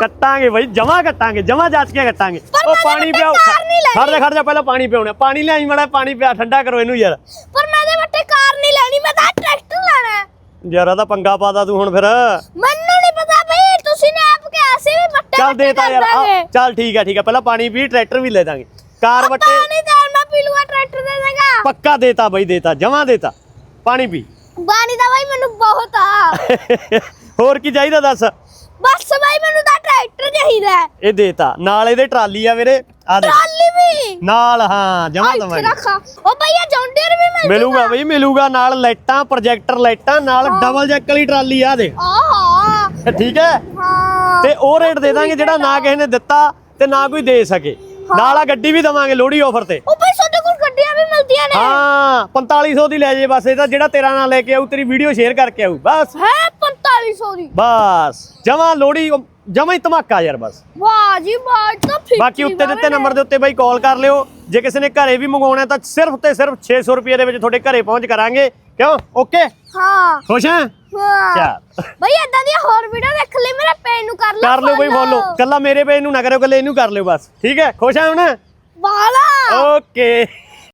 ਕੱਟਾਂਗੇ ਬਈ ਜਮਾ ਕੱਟਾਂਗੇ ਜਮਾ ਜੱਜ ਕੇ ਕੱਟਾਂਗੇ ਉਹ ਪਾਣੀ ਤਾਂ ਪਿਆਓ ਨਹੀਂ। ਖੜ ਜਾ ਖੜ ਜਾ ਪਹਿਲਾਂ ਪਾਣੀ ਪਿਆਉਣਾ। ਪਾਣੀ ਲਿਆਈ ਮੜਾ ਪਾਣੀ ਪਿਆ ਠੰਡਾ ਕਰੋ ਇਹਨੂੰ ਯਾਰ। ਪਰ ਮੈਂ ਦੇ ਵੱਟੇ ਕਾਰ ਨਹੀਂ ਲੈਣੀ ਮੈਂ ਤਾਂ ਟਰੈਕਟਰ ਲੈਣਾ। ਯਾਰ ਆ ਤਾਂ ਪੰਗਾ ਪਾਦਾ ਤੂੰ ਹੁਣ ਫਿਰ। ਮੈਨੂੰ ਨਹੀਂ ਪਤਾ ਬਈ ਤੁਸੀਂ ਨੇ ਆਪ ਕਿਹਾ ਸੀ ਵੀ ਵੱਟੇ ਚੱਲ ਦੇਤਾ ਯਾਰ। ਚੱਲ ਠੀਕ ਆ ਠੀਕ ਆ। ਪਹਿਲਾਂ ਪਾਣੀ ਪੀ ਟਰੈਕਟਰ ਵੀ ਲੈ ਦਾਂਗੇ। ਕਾਰ ਵੱਟੇ ਪਾਣੀ ਦੇਣ ਮੈਂ ਪੀ ਲੂਗਾ ਟਰੈਕਟਰ ਦੇ ਦੇਗਾ। ਪੱਕਾ ਦੇਤਾ ਬਈ ਦੇਤਾ ਜਮਾ ਦੇਤਾ ਪਾਣੀ ਪੀ। ਪਾਣੀ ਦਾ ਬਈ ਮੈਨੂੰ ਬਹੁਤ ਆ। ਹੋਰ ਕੀ ਚਾਹੀਦਾ ਦੱਸ? ਬਸ ਬਈ ਮੈਨੂੰ ਤਾਂ ਟਰੈਕਟਰ ਚਾਹੀਦਾ ਹੈ। ਇਹ ਦੇਤਾ। ਨਾਲ ਇਹਦੇ ਟਰਾਲੀ ਆ ਵੀਰੇ। ਆ ਦੇ ਟਰਾਲੀ ਵੀ? ਨਾਲ ਹਾਂ ਜਮਾ ਆ ਇੱਥੇ ਦਵਾਂਗੇ। ਰੱਖਾ ਉਹ ਭਈਆ ਜੌਂਡੀਅਰ ਵੀ ਮਿਲ ਮਿਲੂਗਾ ਬਈ ਮਿਲੂਗਾ। ਨਾਲ ਲਾਈਟਾਂ ਪ੍ਰੋਜੈਕਟਰ ਲਾਈਟਾਂ ਨਾਲ ਡਬਲ ਜੈਕ ਵਾਲੀ ਟਰਾਲੀ ਆ ਦੇ ਆਹਾ। ਇਹ ਠੀਕ ਹੈ? ਹਾਂ। ਤੇ ਉਹ ਰੇਟ ਦੇ ਦਾਂਗੇ ਜਿਹੜਾ ਨਾ ਕਿਸੇ ਨੇ ਦਿੱਤਾ ਤੇ ਨਾ ਕੋਈ ਦੇ ਸਕੇ। ਨਾਲ ਆ ਗੱਡੀ ਵੀ ਦਵਾਂਗੇ ਲੋਹੜੀ ਆਫਰ ਤੇ। ਉਹ ਭਈ ਸਾਡੇ ਕੋਲ ਗੱਡੀਆਂ ਵੀ ਮਿਲਦੀਆਂ ਨੇ। ਹਾਂ 4500 ਦੀ ਲੈ ਜੇ ਬਸ ਇਹ ਤਾਂ ਜਿਹੜਾ ਤੇਰਾ ਨਾਂ ਲੈ ਕੇ ਆਊ ਤੇਰੀ ਵੀਡੀਓ ਸ਼ੇਅਰ ਕਰਕੇ ਆਊ ਬਸ। ਹੈ 4500 ਦੀ। ਬਸ ਜਮਾ ਲੋਹੜੀ ਜਮਾ ਹੀ ਧਮਾਕਾ ਯਾਰ ਬਸ। ਵਾਹ ਜੀ ਵਾਹ ਤਾਂ ਫਿੱਕੀ ਬਾਕੀ ਉੱਤੇ ਦਿੱਤੇ ਨੰਬਰ ਦੇ ਉੱਤੇ ਬਾਈ ਕਾਲ ਕਰ ਲਿਓ। ਜੇ ਕਿਸੇ ਨੇ ਘਰੇ ਵੀ ਮੰਗਵਾਉਣਾ ਤਾਂ ਸਿਰਫ ਤੇ ਸਿਰਫ 600 ਰੁਪਏ ਦੇ ਵਿੱਚ ਤੁਹਾਡੇ ਘਰੇ ਪਹੁੰਚ ਕਰਾਂਗੇ। ਕਿਉਂ? ਓਕੇ ਹਾਂ। ਖੁਸ਼ ਹੈ? ਚੱਲ। ਭਈ ਏਦਾਂ ਦੀ ਹੋਰ ਵੀਡੀਓ ਦੇਖ ਲਈ ਮੇਰੇ ਪੇਜ ਨੂੰ ਕਰ ਲਓ ਕਰ ਲਿਓ ਬਈ। ਫੋਲੋ ਕੱਲਾ ਮੇਰੇ ਪੇਜ ਨੂੰ ਨਾ ਕਰਿਓ ਕੱਲੇ ਇਹਨੂੰ ਕਰ ਲਿਓ ਬਸ। ਠੀਕ ਹੈ? ਖੁਸ਼ ਹੈ ਹੁਣ? ਵਾਲਾ। ਓਕੇ